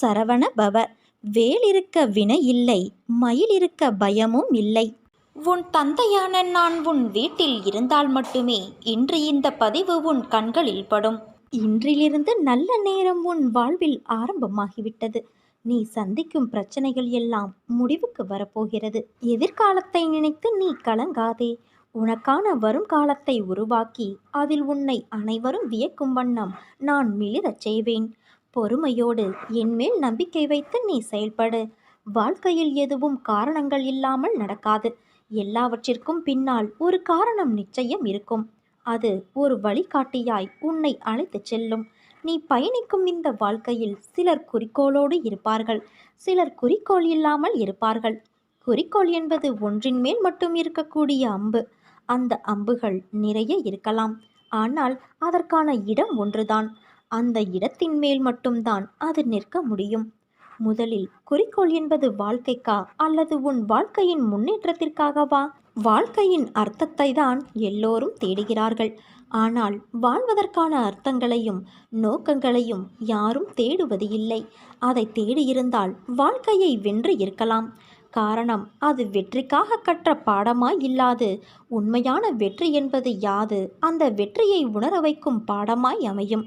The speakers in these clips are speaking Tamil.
சரவண பவ. வேல் இருக்க வினை இல்லை மயில் இருக்க பயமும் இல்லை. உன் தந்தையான நான் உன் வீட்டில் இருந்தால் மட்டுமே இன்று இந்த பதிவு உன் கண்களில் படும். இன்றிலிருந்து நல்ல நேரம் உன் வாழ்வில் ஆரம்பமாகிவிட்டது. நீ சந்திக்கும் பிரச்சனைகள் எல்லாம் முடிவுக்கு வரப்போகிறது. எதிர்காலத்தை நினைத்து நீ கலங்காதே. உனக்கான வருங்காலத்தை உருவாக்கி அதில் உன்னை அனைவரும் வியக்கும் வண்ணம் நான் மிளிரச் செய்வேன். பொறுமையோடு என்மேல் நம்பிக்கை வைத்து நீ செயல்படு. வாழ்க்கையில் எதுவும் காரணங்கள் இல்லாமல் நடக்காது. எல்லாவற்றிற்கும் பின்னால் ஒரு காரணம் நிச்சயம் இருக்கும். அது ஒரு வழிகாட்டியாய் உன்னை அழைத்துச் செல்லும். நீ பயணிக்கும் இந்த வாழ்க்கையில் சிலர் குறிக்கோளோடு இருப்பார்கள். சிலர் குறிக்கோள் இல்லாமல் இருப்பார்கள். குறிக்கோள் என்பது ஒன்றின் மேல் மட்டும் இருக்கக்கூடிய அம்பு. அந்த அம்புகள் நிறைய இருக்கலாம். ஆனால் அதற்கான இடம் ஒன்றுதான். அந்த இடத்தின் மேல் மட்டும்தான் அது நிற்க முடியும். முதலில் குறிக்கோள் என்பது வாழ்க்கைக்கா அல்லது உன் வாழ்க்கையின் முன்னேற்றத்திற்காகவா? வாழ்க்கையின் அர்த்தத்தை தான் எல்லோரும் தேடுகிறார்கள். ஆனால் வாழ்வதற்கான அர்த்தங்களையும் நோக்கங்களையும் யாரும் தேடுவது இல்லை அதை தேடியிருந்தால் வாழ்க்கையை வென்று இருக்கலாம். காரணம் அது வெற்றிக்காக கற்ற பாடமாய் இல்லாது உண்மையான வெற்றி என்பது யாது அந்த வெற்றியை உணர வைக்கும் பாடமாய் அமையும்.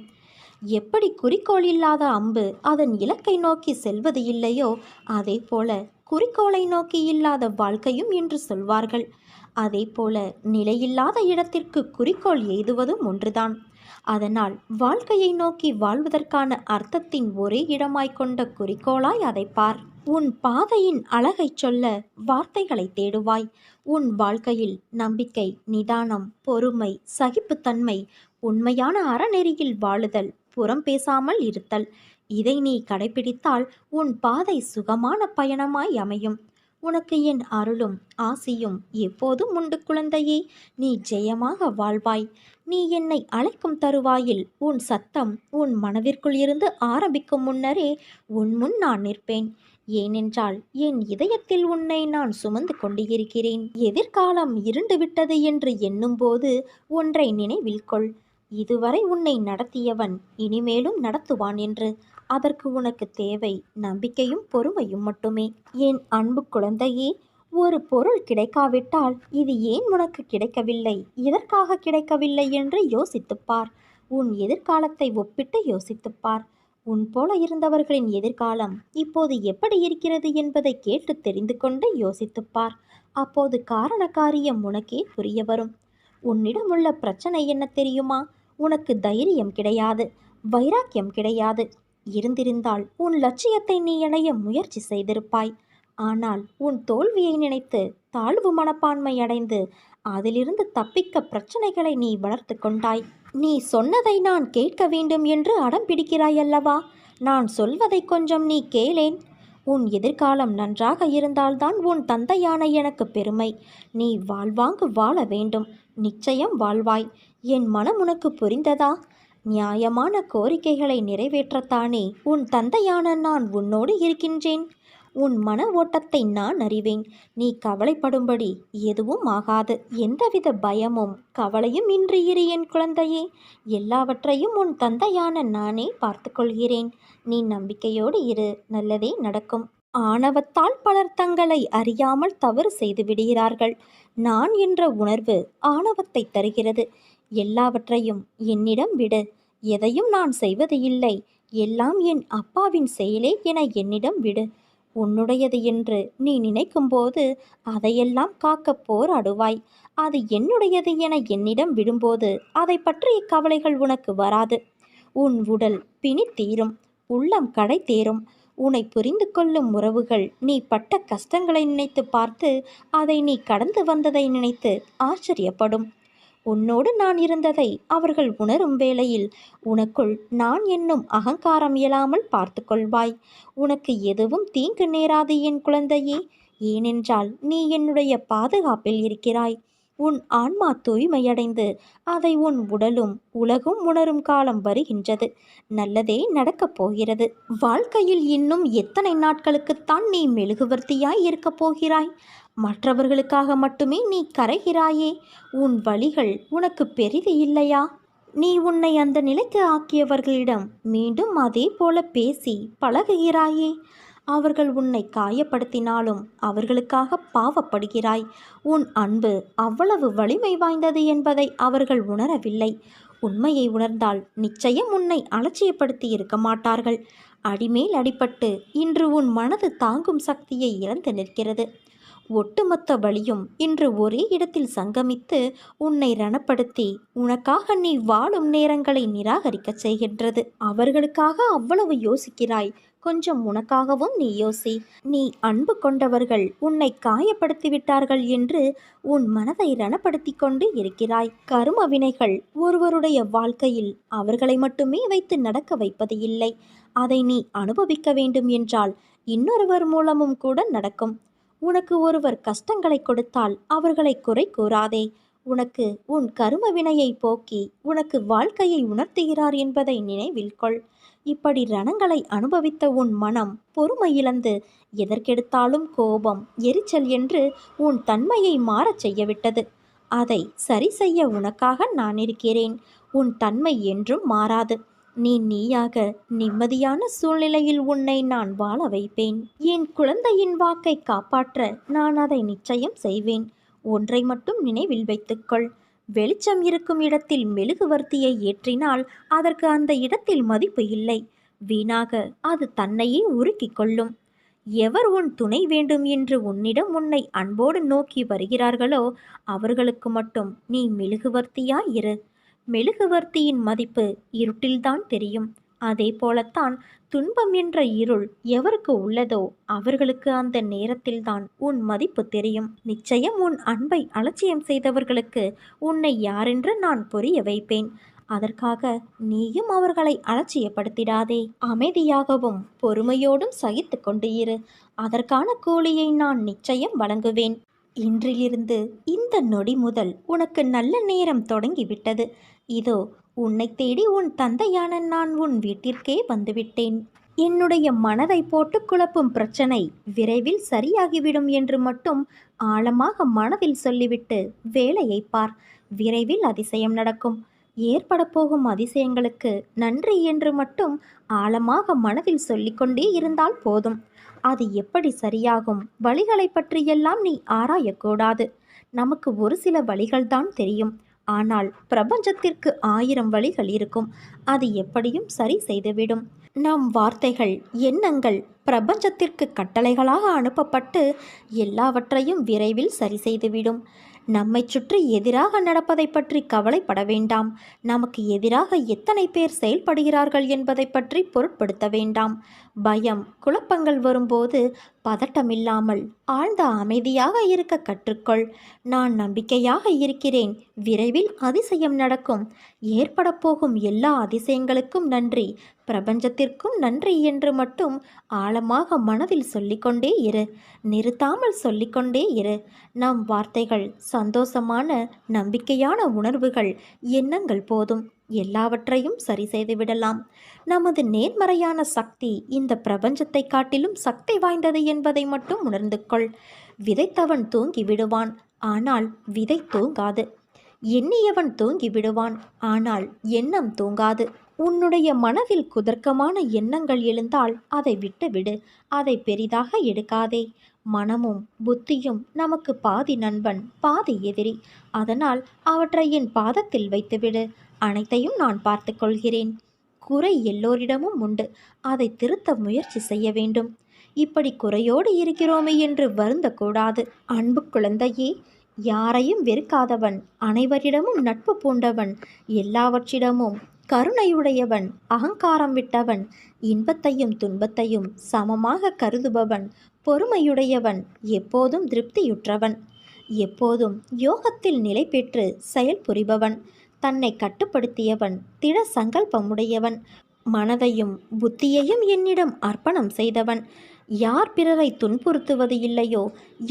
எப்படி குறிக்கோள் இல்லாத அம்பு அதன் இலக்கை நோக்கி செல்வது இல்லையோ அதே போல குறிக்கோளை நோக்கி இல்லாத வாழ்க்கையும் என்று சொல்வார்கள். அதே போல நிலையில்லாத இடத்திற்கு குறிக்கோள் எய்துவதும் ஒன்றுதான். அதனால் வாழ்க்கையை நோக்கி வாழ்வதற்கான அர்த்தத்தின் ஒரே இடமாய் கொண்ட குறிக்கோளாய் அதை பார். உன் பாதையின் அழகைச் சொல்ல வார்த்தைகளை தேடுவாய். உன் வாழ்க்கையில் நம்பிக்கை நிதானம் பொறுமை சகிப்புத்தன்மை உண்மையான அறநெறியில் வாழுதல் புறம் பேசாமல் இருத்தல். இதை நீ கடைபிடித்தால் உன் பாதை சுகமான பயணமாய் அமையும். உனக்கு என் அருளும் ஆசியும் எப்போதும் உண்டு குழந்தையே நீ ஜெயமாக வாழ்வாய். நீ என்னை அழைக்கும் தருவாயில் உன் சத்தம் உன் மனதிற்குள் இருந்து ஆரம்பிக்கும் முன்னரே உன் முன் நான் நிற்பேன். ஏனென்றால் என் இதயத்தில் உன்னை நான் சுமந்து கொண்டிருக்கிறேன். எதிர்காலம் இருண்டு விட்டது என்று எண்ணும்போது ஒன்றை நினைவில் கொள். இதுவரை உன்னை நடத்தியவன் இனிமேலும் நடத்துவான் என்று. அதற்கு உனக்கு தேவை நம்பிக்கையும் பொறுமையும் மட்டுமே. என் அன்பு குழந்தையே ஒரு பொருள் கிடைக்காவிட்டால் இது ஏன் உனக்கு கிடைக்கவில்லை? எதற்காக கிடைக்கவில்லை என்று யோசித்துப்பார் உன் எதிர்காலத்தை ஒப்பிட்டு யோசித்துப்பார் உன் போல இருந்தவர்களின் எதிர்காலம் இப்போது எப்படி இருக்கிறது என்பதை கேட்டு தெரிந்து கொண்டு யோசித்துப்பார் அப்போது காரண காரியம் உனக்கே புரிய வரும். உன்னிடம் உள்ள பிரச்சனை என்ன தெரியுமா? உனக்கு தைரியம் கிடையாது வைராக்கியம் கிடையாது. இருந்திருந்தால் உன் லட்சியத்தை நீ இணைய முயற்சி செய்திருப்பாய். ஆனால் உன் தோல்வியை நினைத்து தாழ்வு மனப்பான்மை அடைந்து அதிலிருந்து தப்பிக்க பிரச்சனைகளை நீ வளர்த்து கொண்டாய். நீ சொன்னதை நான் கேட்க வேண்டும் என்று அடம் பிடிக்கிறாய் அல்லவா? நான் சொல்வதை கொஞ்சம் நீ கேளேன். உன் எதிர்காலம் நன்றாக இருந்தால்தான் உன் தந்தையான எனக்கு பெருமை. நீ வாழ்வாங்கு வாழ வேண்டும். நிச்சயம் வாழ்வாய். என் மனம் உனக்கு புரிந்ததா? நியாயமான கோரிக்கைகளை நிறைவேற்றத்தானே? உன் தந்தையான நான் உன்னோடு இருக்கின்றேன். உன் மன ஓட்டத்தை நான் அறிவேன். நீ கவலைப்படும்படி எதுவும் ஆகாது. எந்தவித பயமும் கவலையும் இன்றி இரு என் குழந்தையே. எல்லாவற்றையும் உன் தந்தையான நானே பார்த்துக்கொள்கிறேன். நீ நம்பிக்கையோடு இரு. நல்லதே நடக்கும். ஆணவத்தால் பலர் தங்களை அறியாமல் தவறு செய்து விடுகிறார்கள். நான் என்ற உணர்வு ஆணவத்தை தருகிறது. எல்லாவற்றையும் என்னிடம் விடு. எதையும் நான் செய்வது இல்லை. எல்லாம் என் அப்பாவின் செயலே என என்னிடம் விடு. உன்னுடையது என்று நீ நினைக்கும்போது அதையெல்லாம் காக்க போராடுவாய் அது என்னுடையது என என்னிடம் விடும்போது அதை பற்றிய கவலைகள் உனக்கு வராது. உன் உடல் பிணி தீரும். உள்ளம் கடை தேரும். உன்னை புரிந்து கொள்ளும் உறவுகள் நீ பட்ட கஷ்டங்களை நினைத்து பார்த்து அதை நீ கடந்து வந்ததை நினைத்து ஆச்சரியப்படும். உன்னோடு நான் இருந்ததை அவர்கள் உணரும் வேளையில் உனக்குள் நான் என்னும் அகங்காரம் இயலாமல் பார்த்து கொள்வாய் உனக்கு எதுவும் தீங்கு நேராது என் குழந்தையே. ஏனென்றால் நீ என்னுடைய பாதுகாப்பில் இருக்கிறாய். உன் ஆன்மா தூய்மையடைந்து அதை உன் உடலும் உலகும் உணரும் காலம் வருகின்றது. நல்லதே நடக்கப் போகிறது. வாழ்க்கையில் இன்னும் எத்தனை நாட்களுக்குத்தான் நீ மெழுகுவர்த்தியாய் இருக்கப் போகிறாய்? மற்றவர்களுக்காக மட்டுமே நீ கரைகிறாயே உன் வழிகள் உனக்கு பெரிது இல்லையா? நீ உன்னை அந்த நிலைக்கு ஆக்கியவர்களிடம் மீண்டும் அதே போல பேசி பழகுகிறாயே. அவர்கள் உன்னை காயப்படுத்தினாலும் அவர்களுக்காக பாவப்படுகிறாய். உன் அன்பு அவ்வளவு வலிமை வாய்ந்தது என்பதை அவர்கள் உணரவில்லை. உண்மையை உணர்ந்தால் நிச்சயம் உன்னை அலட்சியப்படுத்தி இருக்க மாட்டார்கள். அடிமேல் அடிபட்டு இன்று உன் மனது தாங்கும் சக்தியை இழந்து நிற்கிறது. ஒட்டுமொத்த வழியும் இன்று ஒரே இடத்தில் சங்கமித்து உன்னை ரணப்படுத்தி உனக்காக நீ வாழும் நேரங்களை நிராகரிக்கச் செய்கின்றது. அவர்களுக்காக அவ்வளவு யோசிக்கிறாய். கொஞ்சம் உனக்காகவும் நீ யோசி. நீ அன்பு கொண்டவர்கள் உன்னை காயப்படுத்தி விட்டார்கள் என்று உன் மனதை ரணப்படுத்தி கொண்டு இருக்கிறாய். கரும வினைகள் ஒருவருடைய வாழ்க்கையில் அவர்களை மட்டுமே வைத்து நடக்க வைப்பது இல்லை. அதை நீ அனுபவிக்க வேண்டும் என்றால் இன்னொருவர் மூலமும் கூட நடக்கும். உனக்கு ஒருவர் கஷ்டங்களை கொடுத்தால் அவர்களை குறை கூறாதே. உனக்கு உன் கரும வினையை போக்கி உனக்கு வாழ்க்கையை உணர்த்துகிறார் என்பதை நினைவில் கொள். இப்படி ரணங்களை அனுபவித்த உன் மனம் பொறுமை இழந்து எதற்கெடுத்தாலும் கோபம் எரிச்சல் என்று உன் தன்மையை மாறச் செய்யவிட்டது. அதை சரி செய்ய உனக்காக நான் இருக்கிறேன். உன் தன்மை என்றும் மாறாது. நீ நீயாக நிம்மதியான சூழ்நிலையில் உன்னை நான் வாழ வைப்பேன். என் குழந்தையின் வாக்கை காப்பாற்ற நான் அதை நிச்சயம் செய்வேன். ஒன்றை மட்டும் நினைவில் வைத்துக்கொள். வெளிச்சம் இருக்கும் இடத்தில் மெழுகுவர்த்தியை ஏற்றினால் அதற்கு அந்த இடத்தில் மதிப்பு இல்லை. வீணாக அது தன்னையே உருக்கிக் கொள்ளும். எவர் உன் துணை வேண்டும் என்று உன்னிடம் உன்னை அன்போடு நோக்கி வருகிறார்களோ அவர்களுக்கு மட்டும் நீ மெழுகுவர்த்தியாய் இரு. மெழுகுவர்த்தியின் மதிப்பு இருட்டில்தான் தெரியும். அதே போலத்தான் துன்பம் என்ற இருள் எவருக்கு உள்ளதோ அவர்களுக்கு அந்த நேரத்தில்தான் உன் மதிப்பு தெரியும். நிச்சயம் உன் அன்பை அலட்சியம் செய்தவர்களுக்கு உன்னை யாரென்று நான் புரிய வைப்பேன். அதற்காக நீயும் அவர்களை அலட்சியப்படுத்திடாதே. அமைதியாகவும் பொறுமையோடும் சகித்து கொண்டு இரு. அதற்கான கூலியை நான் நிச்சயம் வழங்குவேன். இன்றிலிருந்து இந்த நொடி முதல் உனக்கு நல்ல நேரம் தொடங்கிவிட்டது. இதோ உன்னை தேடி உன் தந்தையான நான் உன் வீட்டிற்கே வந்துவிட்டேன். என்னுடைய மனதை போட்டு குழப்பும் பிரச்சனை விரைவில் சரியாகிவிடும் என்று மட்டும் ஆழமாக மனதில் சொல்லிவிட்டு வேலையை பார். விரைவில் அதிசயம் நடக்கும். ஏற்பட போகும் அதிசயங்களுக்கு நன்றி என்று மட்டும் ஆழமாக மனதில் சொல்லிக்கொண்டே இருந்தால் போதும். அது எப்படி சரியாகும்? வழிகளை பற்றியெல்லாம் நீ ஆராயக்கூடாது நமக்கு ஒரு சில வழிகள்தான் தெரியும். ஆனால் பிரபஞ்சத்திற்கு ஆயிரம் வழிகள் இருக்கும். அது எப்படியும் சரி செய்துவிடும். நம் வார்த்தைகள் எண்ணங்கள் பிரபஞ்சத்திற்கு கட்டளைகளாக அனுப்பப்பட்டு எல்லாவற்றையும் விரைவில் சரி செய்துவிடும். நம்மை சுற்றி எதிராக நடப்பதை பற்றி கவலைப்பட வேண்டாம். நமக்கு எதிராக எத்தனை பேர் செயல்படுகிறார்கள் என்பதை பற்றி பொருட்படுத்த வேண்டாம். பயம் குழப்பங்கள் வரும்போது பதட்டமில்லாமல் ஆழ்ந்த அமைதியாக இருக்க கற்றுக்கொள். நான் நம்பிக்கையாக இருக்கிறேன். விரைவில் அதிசயம் நடக்கும். ஏற்பட போகும் எல்லா அதிசயங்களுக்கும் நன்றி. பிரபஞ்சத்திற்கும் நன்றி என்று மட்டும் ஆழமாக மனதில் சொல்லிக்கொண்டே இரு. நிறுத்தாமல் சொல்லிக்கொண்டே இரு. நம் வார்த்தைகள் சந்தோஷமான நம்பிக்கையான உணர்வுகள் எண்ணங்கள் போதும். எல்லாவற்றையும் சரி செய்து விடலாம். நமது நேர்மறையான சக்தி இந்த பிரபஞ்சத்தை காட்டிலும் சக்தி வாய்ந்தது என்பதை மட்டும் உணர்ந்து கொள். விதைத்தவன் தூங்கி விடுவான் ஆனால் விதை தூங்காது. எண்ணியவன் தூங்கி விடுவான் ஆனால் எண்ணம் தூங்காது. உன்னுடைய மனதில் குதர்க்கமான எண்ணங்கள் எழுந்தால் அதை விட்டுவிடு அதை பெரிதாக எடுக்காதே. மனமும் புத்தியும் நமக்கு பாதி நண்பன் பாதி எதிரி. அதனால் அவற்றை என் பாதத்தில் வைத்துவிடு. அனைத்தையும் நான் பார்த்து கொள்கிறேன். குறை எல்லோரிடமும் உண்டு. அதை திருத்த முயற்சி செய்ய வேண்டும். இப்படி குறையோடு இருக்கிறோமே என்று வருந்தக்கூடாது. அன்பு குழந்தையே யாரையும் வெறுக்காதவன் அனைவரிடமும் நட்பு பூண்டவன் எல்லாவற்றிடமும் கருணையுடையவன் அகங்காரம் விட்டவன் இன்பத்தையும் துன்பத்தையும் சமமாக கருதுபவன் பொறுமையுடையவன் எப்போதும் திருப்தியுற்றவன் எப்போதும் யோகத்தில் நிலை பெற்று செயல் புரிபவன் தன்னை கட்டுப்படுத்தியவன் திட சங்கல்பமுடையவன் மனதையும் புத்தியையும் என்னிடம் அர்ப்பணம் செய்தவன். யார் பிறரை துன்புறுத்துவது இல்லையோ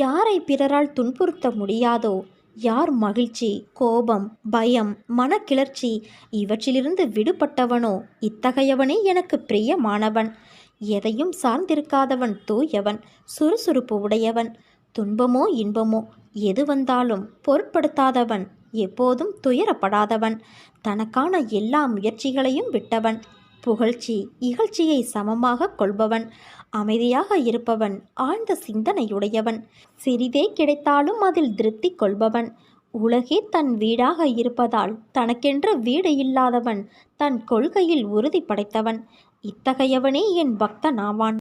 யாரை பிறரால் துன்புறுத்த முடியாதோ யார் மகிழ்ச்சி கோபம் பயம் மனக்கிளர்ச்சி இவற்றிலிருந்து விடுபட்டவனோ இத்தகையவனே எனக்கு பிரியமானவன். எதையும் சார்ந்திருக்காதவன் தூயவன் சுறுசுறுப்பு உடையவன். துன்பமோ இன்பமோ எது வந்தாலும் பொருட்படுத்தாதவன். எப்போதும் துயரப்படாதவன். தனக்கான எல்லா முயற்சிகளையும் விட்டவன். புகழ்ச்சி இகழ்ச்சியை சமமாக கொள்பவன். அமைதியாக இருப்பவன் ஆழ்ந்த சிந்தனையுடையவன். சிறிதே கிடைத்தாலும் அதில் திருப்தி கொள்பவன். உலகே தன் வீடாக இருப்பதால் தனக்கென்று வீடு இல்லாதவன் தன் கொள்கையில் உறுதி படைத்தவன். இத்தகையவனே என் பக்தனாவான்.